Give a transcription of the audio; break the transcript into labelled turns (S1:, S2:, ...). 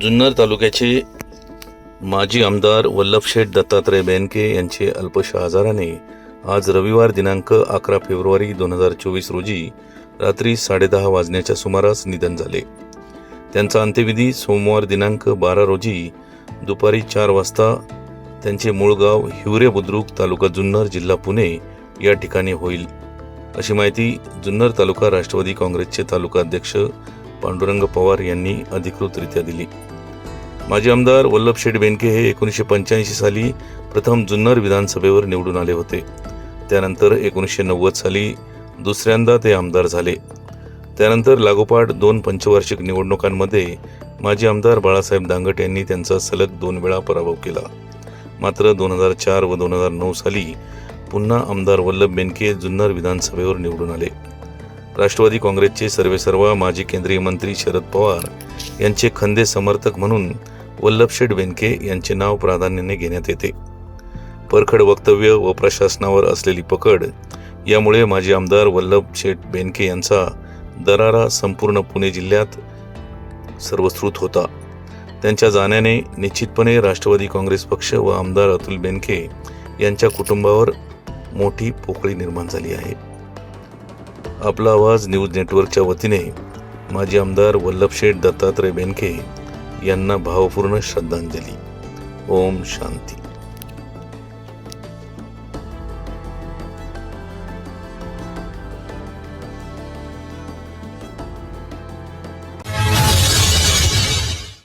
S1: जुन्नर तालुक्याचे माजी आमदार वल्लभशेठ दत्तात्रय बेनके यांचे अल्पशा आजाराने आज रविवार दिनांक अकरा फेब्रुवारी दोन हजार चोवीस रोजी रात्री साडेदहा वाजण्याच्या सुमारास निधन झाले. त्यांचा अंत्यविधी सोमवार दिनांक बारा रोजी दुपारी चार वाजता त्यांचे मूळ गाव हिवरे बुद्रुक तालुका जुन्नर जिल्हा पुणे या ठिकाणी होईल. अशी माहिती जुन्नर तालुका राष्ट्रवादी काँग्रेसचे तालुका अध्यक्ष पांडुरंग पवार यांनी अधिकृतरित्या दिली. माजी आमदार वल्लभशेठ बेनके हे एकोणीसशे पंच्याऐंशी साली प्रथम जुन्नर विधानसभेवर निवडून आले होते. त्यानंतर एकोणीसशे नव्वद साली दुसऱ्यांदा ते आमदार झाले. त्यानंतर लागोपाठ दोन पंचवार्षिक निवडणुकांमध्ये माजी आमदार बाळासाहेब दांगट यांनी त्यांचा सलग दोन वेळा पराभव केला. मात्र दोन हजार चार व दोन हजार नऊ साली पुन्हा आमदार वल्लभ बेनके जुन्नर विधानसभेवर निवडून आले. राष्ट्रवादी काँग्रेसचे सर्वेसर्वा माजी केंद्रीय मंत्री शरद पवार यांचे खंदे समर्थक म्हणून वल्लभशेठ बेनके यांचे नाव प्राधान्याने घेण्यात येते. परखड वक्तव्य व प्रशासनावर असलेली पकड यामुळे माजी आमदार वल्लभशेठ बेनके यांचा दरारा संपूर्ण पुणे जिल्ह्यात सर्वश्रुत होता. त्यांच्या जाण्याने निश्चितपणे राष्ट्रवादी काँग्रेस पक्ष व आमदार अतुल बेनके यांच्या कुटुंबावर मोठी पोकळी निर्माण झाली आहे. आपला आवाज न्यूज नेटवर्कच्या वतीने माजी आमदार वल्लभशेठ दत्तात्रय बेनके यांना भावपूर्ण श्रद्धांजली. ओम शांती.